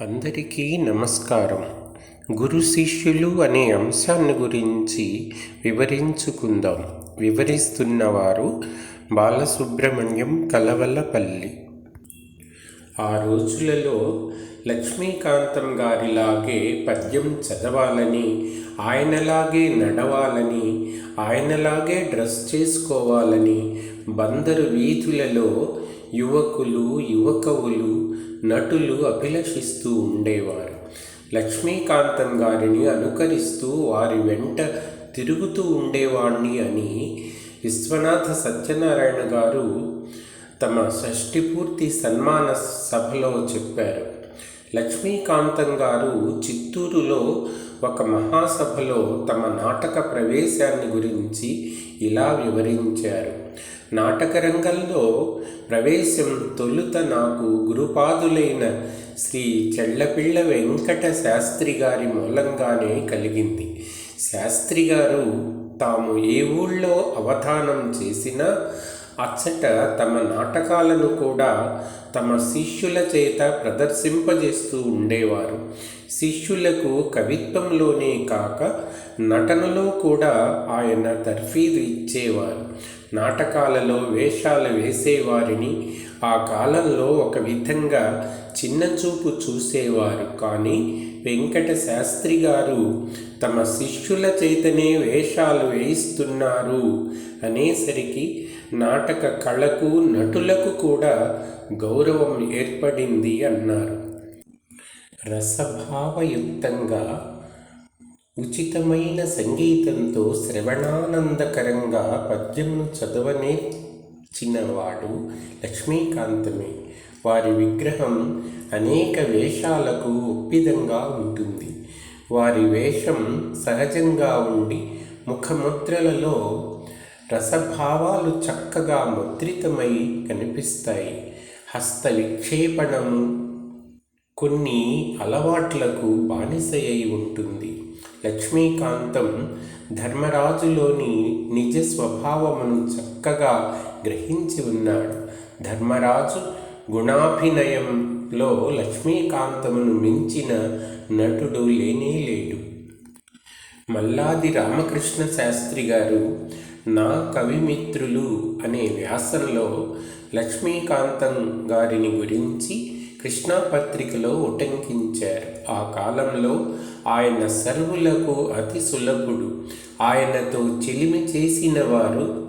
అందరికీ నమస్కారం. గురు శిష్యులు అనే అంశాన్ని గురించి వివరించుకుందాం. వివరిస్తున్నవారు బాలసుబ్రహ్మణ్యం కలవలపల్లి. ఆ రోజులలో లక్ష్మీకాంతం గారిలాగే పద్యం చదవాలని ఆయనలాగే నడవాలని ఆయనలాగే డ్రెస్ చేసుకోవాలని బందరు వీధులలో యువకులు యువకవులు నటులు అభిలషిస్తూ ఉండేవారు. లక్ష్మీకాంతం గారిని అనుకరిస్తూ వారి వెంట తిరుగుతూ ఉండేవాణ్ణి అని విశ్వనాథ సత్యనారాయణ గారు తమ షష్టిపూర్తి సన్మాన సభలో చెప్పారు. లక్ష్మీకాంతం గారు చిత్తూరులో ఒక మహాసభలో తమ నాటక ప్రవేశాన్ని గురించి ఇలా వివరించారు. నాటకరంగంలో ప్రవేశం తొలుత నాకు గురుపాదులైన శ్రీ చెళ్ళపిళ్ళ వెంకట శాస్త్రి గారి మూలంగానే కలిగింది. శాస్త్రి గారు తాము ఏ ఊళ్ళో అవధానం చేసినా అచ్చట తమ నాటకాలను కూడా తమ శిష్యుల చేత ప్రదర్శింపజేస్తూ ఉండేవారు. శిష్యులకు కవిత్వంలోనే కాక నటనలో కూడా ఆయన తర్ఫీదు ఇచ్చేవారు. నాటకాలలో వేషాలు వేసేవారిని ఆ కాలంలో ఒక విధంగా చిన్నచూపు చూసేవారు. కానీ వెంకట శాస్త్రి గారు తమ శిష్యుల చేతనే వేషాలు వేయిస్తున్నారు అనేసరికి నాటక కళకు నటులకు కూడా గౌరవం ఏర్పడింది అన్నారు. రసభావయుక్తంగా ఉచితమైన సంగీతంతో శ్రవణానందకరంగా పద్యంను చదవనేర్చినవాడు లక్ష్మీకాంతమే. వారి విగ్రహం అనేక వేషాలకు ఒప్పిదంగా ఉంటుంది. వారి వేషం సహజంగా ఉండి ముఖముద్రలలో రసభావాలు చక్కగా ముద్రితమై కనిపిస్తాయి. హస్త విక్షేపణము కొన్ని అలవాట్లకు బానిసయ్యి ఉంటుంది. లక్ష్మీకాంతం ధర్మరాజులోని నిజ స్వభావమును చక్కగా గ్రహించి ఉన్నాడు. ధర్మరాజు గుణాభినయంలో లక్ష్మీకాంతమును మించిన నటుడు లేనే లేడు. మల్లాది రామకృష్ణ శాస్త్రి గారు నా కవిమిత్రులు అనే వ్యాసంలో లక్ష్మీకాంతం గారిని గురించి కృష్ణాపత్రికలో ఉటంకించారు. ఆ కాలంలో ఆయన సర్వులకు అతి సులభుడు. ఆయనతో చెలిమి చేసిన వారు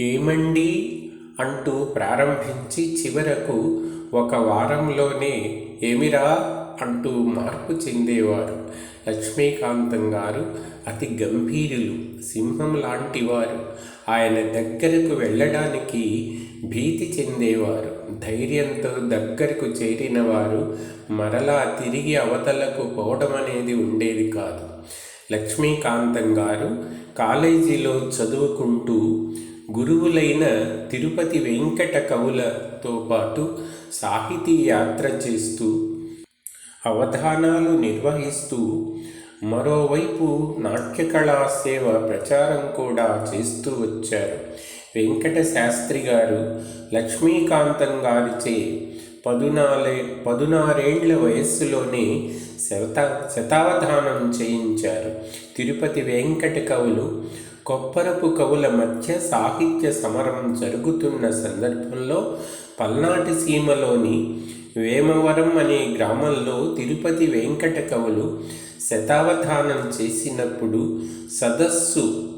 ఏమండి? అంటూ ప్రారంభించి చివరకు ఒక వారంలోనే ఏమిరా? అంటూ మార్పు చెందేవారు. లక్ష్మీకాంతం గారు అతి గంభీరులు సింహం లాంటివారు. ఆయన దగ్గరకు వెళ్ళడానికి భీతి చెందేవారు. ధైర్యంతో దగ్గరకు చేరిన వారు మరలా తిరిగి అవతలకు పోవడం అనేది ఉండేది కాదు. లక్ష్మీకాంతం గారు కాలేజీలో చదువుకుంటూ గురువులైన తిరుపతి వెంకట కవులతో పాటు సాహితీ యాత్ర చేస్తూ అవధానాలు నిర్వహిస్తూ మరోవైపు నాట్యకళా సేవ ప్రచారం కూడా చేస్తూ వచ్చారు. వెంకట శాస్త్రి గారు లక్ష్మీకాంతం గారిచే పదునాలే పదునారేండ్ల వయస్సులోనే శత శతావధానం చేయించారు. తిరుపతి వెంకట కవులు కొప్పరపు కవుల మధ్య సాహిత్య సమరం జరుగుతున్న సందర్భంలో పల్నాటి సీమలోని వేమవరం అనే గ్రామంలో తిరుపతి వెంకట కవులు శతావధానం చేసినప్పుడు సదస్సు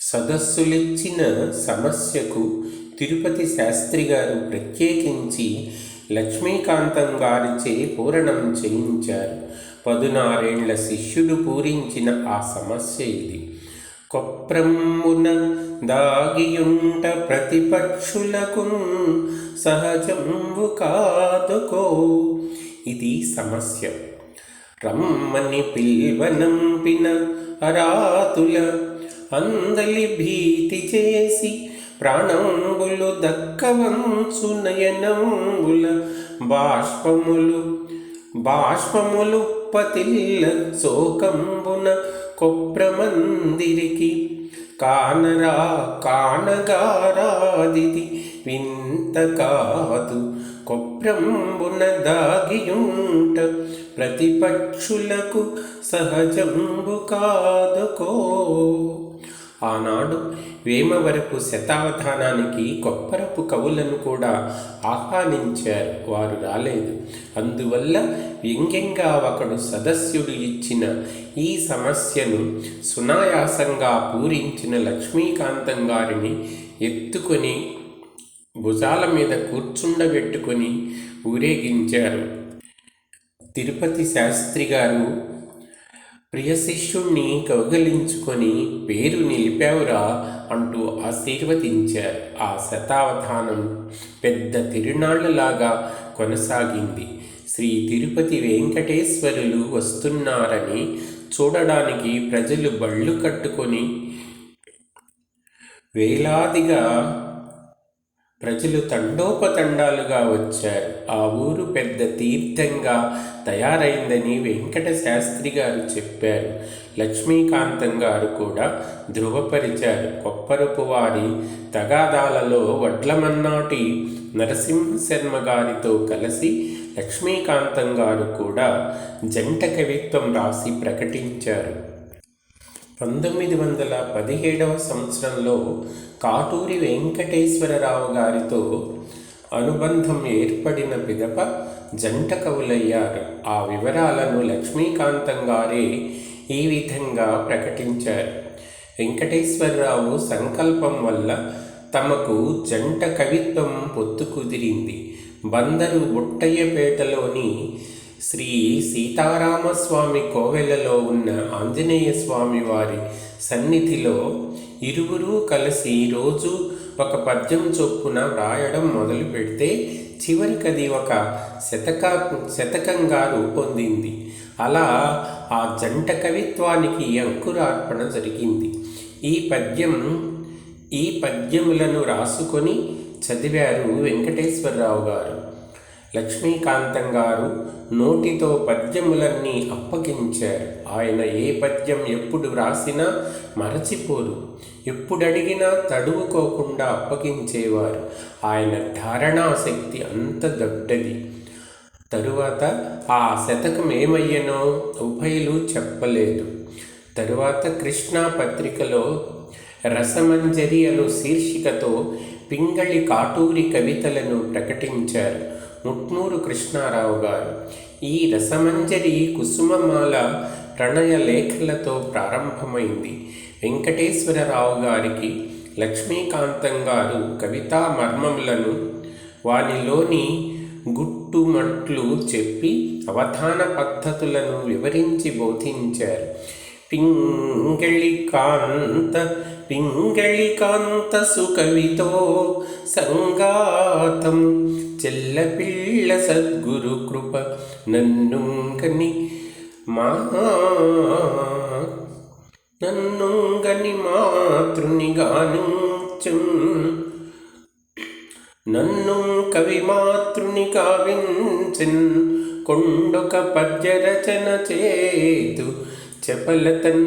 సదస్సులిచ్చిన సమస్యకు తిరుపతి శాస్త్రి గారు ప్రత్యేకించి లక్ష్మీకాంతం గారిచే పూరణం చేయించారు. పదునారేండ్ల శిష్యుడు పూరించిన ఆ సమస్య ఇది. కొప్రమ్మున దాగియుంట ప్రతిపక్షులకు సహజంబు కాదుకో ఇది సమస్య. రమ్మని పిల్వనంపిన అరాతుల అందలి భీతి చేసి ప్రాణంబులు దక్కవంచు నయనంబుల బాష్పములు బాష్పములు పతిల్ల శోకంబున కొప్రమందిరికి కానరా కానగారాదిది వింత కాదు కొప్ప దాగియుంట ప్రతిపక్షులకు సహజంబు కాదుకో. ఆనాడు వేమవరపు శతావధానానికి కొప్పరపు కవులను కూడా ఆహ్వానించారు. వారు రాలేదు. అందువల్ల వ్యంగ్యంగా ఒకడు సదస్యుడు ఇచ్చిన ఈ సమస్యను సునాయాసంగా పూరించిన లక్ష్మీకాంతం గారిని ఎత్తుకొని భుజాల మీద కూర్చుండబెట్టుకొని ఊరేగించారు. తిరుపతి శాస్త్రి గారు ప్రియ శిష్యుణ్ణి కౌగలించుకొని పేరు నిలిపావురా అంటూ ఆశీర్వదించారు. ఆ శతావధానం పెద్ద తిరునాళ్ళలాగా కొనసాగింది. శ్రీ తిరుపతి వెంకటేశ్వరులు వస్తున్నారని చూడడానికి ప్రజలు బళ్ళు కట్టుకొని వేలాదిగా ప్రజలు తండోపతండాలుగా వచ్చారు. ఆ ఊరు పెద్ద తీర్థంగా తయారైందని వెంకట శాస్త్రి గారు చెప్పారు. లక్ష్మీకాంతం గారు కూడా ధృవపరిచారు కొప్పరపు వారి తగాదాలలో వడ్లమన్నాటి నరసింహశర్మ గారితో కలిసి లక్ష్మీకాంతం గారు కూడా జంట కవిత్వం రాసి ప్రకటించారు. పంతొమ్మిది వందల పదిహేడవ సంవత్సరంలో కాటూరి వెంకటేశ్వరరావు గారితో అనుబంధం ఏర్పడిన పిదప జంట కవులయ్యారు. ఆ వివరాలను లక్ష్మీకాంతం గారే ఈ విధంగా ప్రకటించారు. వెంకటేశ్వరరావు సంకల్పం వల్ల తమకు జంట కవిత్వం పొత్తు కుదిరింది. బందరు బుట్టయ్యపేటలోని శ్రీ సీతారామస్వామి కోవెలలో ఉన్న ఆంజనేయ స్వామి వారి సన్నిధిలో ఇరువురు కలిసి రోజు ఒక పద్యం చొప్పున వ్రాయడం మొదలు పెడితే చివరికది ఒక శతక శతకంగా రూపొందింది. అలా ఆ జంట కవిత్వానికి అంకురార్పణ జరిగింది. ఈ పద్యం ఈ పద్యములను రాసుకొని చదివారు వెంకటేశ్వరరావు గారు. లక్ష్మీకాంతం గారు నోటితో పద్యములన్నీ అప్పగించారు. ఆయన ఏ పద్యం ఎప్పుడు వ్రాసినా మరచిపోరు ఎప్పుడడిగినా తడువుకోకుండా అప్పగించేవారు. ఆయన ధారణాశక్తి అంత దొడ్డది. తరువాత ఆ శతకం ఏమయ్యనో ఉభయలు చెప్పలేదు. తరువాత కృష్ణా పత్రికలో రసమంజరి అను శీర్షికతో పింగళి కాటూరి కవితలను ప్రకటించారు. ముట్నూరు కృష్ణారావు గారు ఈ రసమంజరి కుసుమమాల ప్రణయ లేఖలతో ప్రారంభమైంది. వెంకటేశ్వరరావు గారికి లక్ష్మీకాంతం గారు కవితా మర్మములను వానిలోని గుట్టుమట్లు చెప్పి అవధాన పద్ధతులను వివరించి బోధించారు. పింగళి కాంత పింగళి కాంత సుకవితో సంగాతం చెల్లపిళ్ళ సద్గురు కృప నన్నుంగని మా నన్నుంగని మాతృనిగానుంచం నన్ను కవి మాతృని కావించిన్ కొండొక పద్యరచన చేతు చపలతన్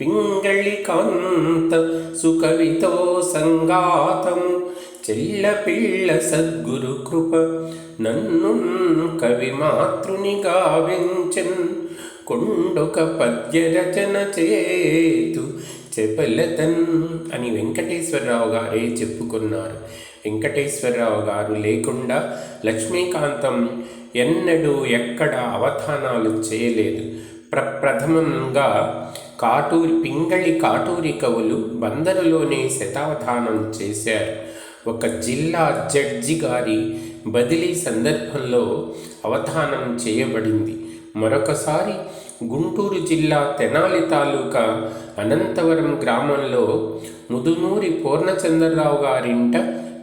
పింగళి కాంత సుకవితో సంగాతం చెల్ల పిళ్ళ సద్గురు కృప నన్ను కవి మాతృని గావించన్ కొండొక పద్యరచన చేతు చెప్పలతన్ అని వెంకటేశ్వరరావు గారే చెప్పుకున్నారు. వెంకటేశ్వరరావు గారు లేకుండా లక్ష్మీకాంతం ఎన్నడూ ఎక్కడ అవధానాలు చేయలేదు. ప్రప్రథమంగా కాటూరి పింగళి కాటూరి కవులు బందరులోనే శతావధానం చేశారు. ఒక జిల్లా జడ్జి గారి బదిలీ సందర్భంలో అవధానం చేయబడింది. మరొకసారి గుంటూరు జిల్లా తెనాలి తాలూకా అనంతవరం గ్రామంలో ముదునూరి పూర్ణచంద్రరావు గారింట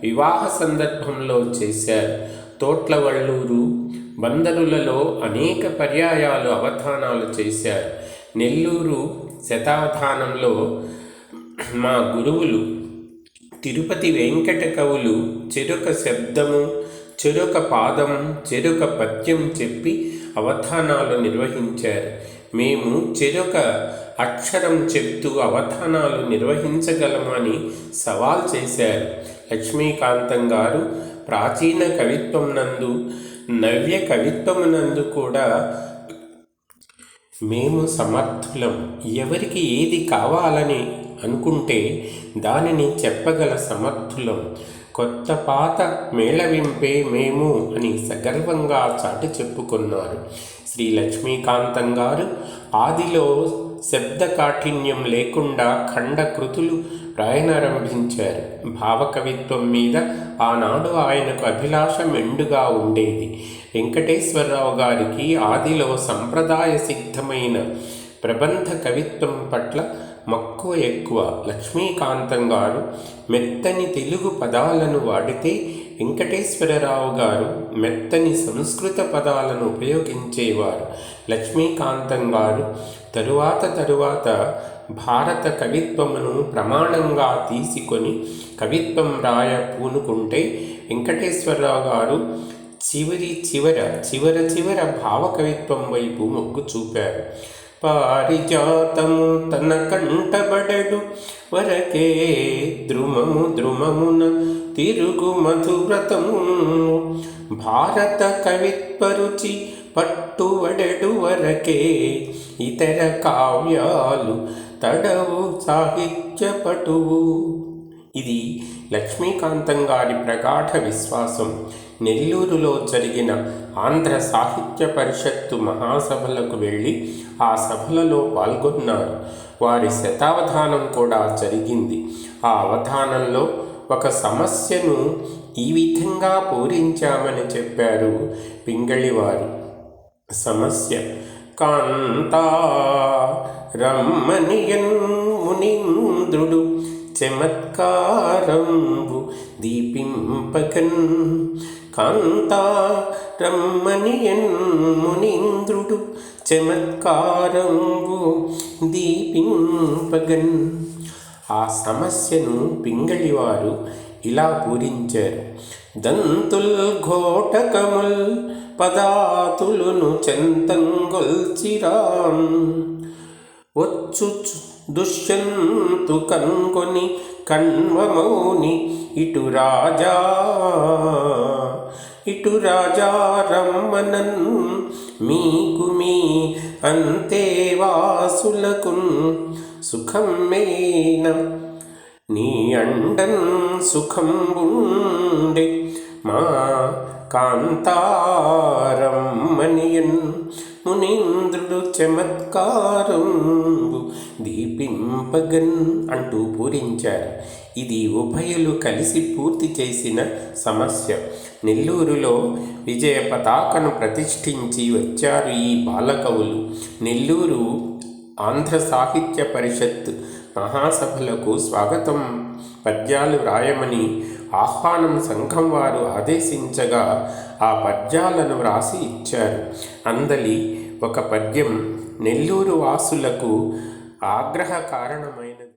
వివాహ సందర్భంలో చేశారు. తోట్లవళ్ళూరు బందరులలో అనేక పర్యాయాలు అవధానాలు చేశారు. నెల్లూరు శతావధానంలో మా గురువులు తిరుపతి వెంకట కవులు చెరొక శబ్దము చెరొక పాదం చెరొక పద్యం చెప్పి అవధానాలు నిర్వహించారు. మేము చెరొక అక్షరం చెప్తూ అవధానాలు నిర్వహించగలమని సవాల్ చేశారు. లక్ష్మీకాంతం గారు ప్రాచీన కవిత్వం నందు నవ్య కవిత్వం నందు కూడా మేము సమర్థులం. ఎవరికి ఏది కావాలని అనుకుంటే దానిని చెప్పగల సమర్థులం. కొత్త పాత మేళవింపే మేము అని సగర్వంగా చాటి చెప్పుకున్నారు. శ్రీ లక్ష్మీకాంతం గారు ఆదిలో శబ్ద కాఠిన్యం లేకుండా ఖండ కృతులు రాయనారంభించారు భావకవిత్వం మీద ఆనాడు ఆయనకు అభిలాష మెండుగా ఉండేది. వెంకటేశ్వరరావు గారికి ఆదిలో సంప్రదాయ సిద్ధమైన ప్రబంధ కవిత్వం పట్ల మక్కువ ఎక్కువ. లక్ష్మీకాంతం గారు మెత్తని తెలుగు పదాలను వాడితే వెంకటేశ్వరరావు గారు మెత్తని సంస్కృత పదాలను ఉపయోగించేవారు. లక్ష్మీకాంతం గారు తరువాత తరువాత భారత కవిత్వమును ప్రమాణంగా తీసుకొని కవిత్వం రాయ పూనుకుంటే వెంకటేశ్వరరావు గారు చివరి చివర చివర చివర భావకవిత్వం వైపు మొగ్గు చూపారు. పారిజాతము తన కంటబడడు వరకే ద్రుమము ద్రుమమున తిరుగు మధువ్రతము. భారత కవిత్వరుచి పట్టువడడు వరకే ఇతర కావ్యాలు తడవు సాహిత్య పటువు ఇది లక్ష్మీకాంతం గారి ప్రగాఢ విశ్వాసం. నెల్లూరులో జరిగిన ఆంధ్ర సాహిత్య పరిషత్తు మహాసభలకు వెళ్ళి ఆ సభలలో పాల్గొన్నారు. వారి శతావధానం కూడా జరిగింది. ఆ అవధానంలో ఒక సమస్యను ఈ విధంగా పూరించామని చెప్పారు పింగళివారు. సమస్య కాంతా రమ్మనియన్ మునింద్రుడు చమత్కారంబు దీపింపకన్ కాంతా రమ్మనియన్ మునింద్రుడు చమత్కారంబు దీపింపగన్ ఆ సమస్యను పింగళివారు ఇలా పూరించారు. దంతుల్ ఘోటకముల్ పదాతులును చెంతంగొల్చిరాం వచ్చు దుష్యంతు కన్కొని కణ్వమౌని ఇటు రాజా ఇటు రాజా రమ్మనన్ మీకు మీ అంతేవాసులకు సుఖం మేన. నీ అండన్ సుఖం ఉండే మా కాంతారమ్మనియన్ మునీంద్రుడు చమత్కారంబు దీపింపగన్ అంటూ పూరించారు. ఇది ఉభయులు కలిసి పూర్తి చేసిన సమస్య. నెల్లూరులో విజయ పతాకను ప్రతిష్ఠించి వచ్చారు ఈ బాలకవులు. నెల్లూరు ఆంధ్ర సాహిత్య పరిషత్ మహాసభలకు స్వాగతం. పద్యాలు వ్రాయమని ఆహ్వానం సంఘం వారు ఆదేశించగా ఆ పద్యాలను వ్రాసి ఇచ్చారు. అందలి ఒక పద్యం నెల్లూరు వాసులకు ఆగ్రహ కారణమైన